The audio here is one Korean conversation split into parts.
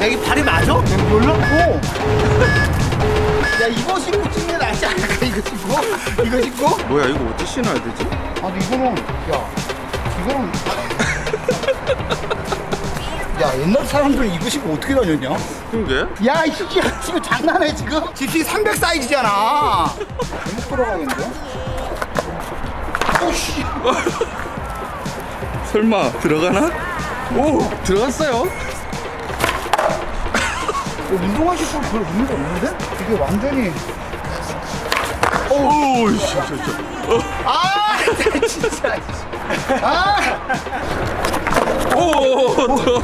야, 이 발이 맞아? 놀랍고. 야, 이거 신고 찍는 게 낫지 않을까? 이거 신고? 이거 신고? 뭐야 이거 어떻게 신어야 되지? 아, 근데 이거는, 야, 이거는. 야, 옛날 사람들은 이거 신고 어떻게 다녔냐? 그러게 야, 이 새끼야, 지금 장난해, 지금? GT 300 사이즈잖아. 잘못 돌아가겠는데? 오씨. 설마 들어가나? 오 들어갔어요 어, 운동화 신고 별 의미가 없는데? 이게 완전히. 오우 진짜 진짜 아, 진짜. 아! 오 들어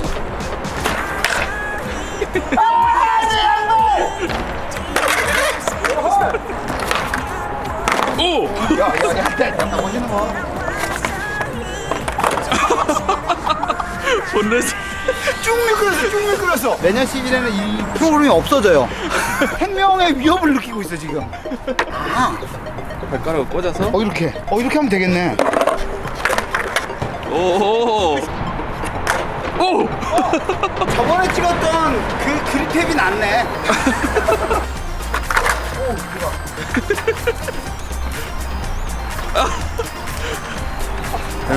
오! 야, 야, 야, 야, 야, 멋있는 거. 본넷 쭉 미끄러서, 쭉 미끄러서. 내년 시즌에는 이 프로그램이 없어져요. 생명의 위협을 느끼고 있어, 지금. 발가락을 꽂아서 어, 이렇게. 어, 이렇게 하면 되겠네. 오! 오! 저번에 찍었던 그 그립탭이 낫네.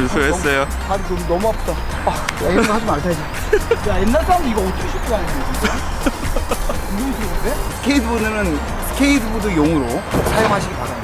수고했어요 다리 너무, 너무 아프다. 아, 야, 이런 거 하지 말자, 이제. 야, 옛날 사람들 이거 어떻게 신고 다니는 거야? 운동스러운데? 스케이트보드는 스케이트보드 용으로 사용하시기 바랍니다. 아.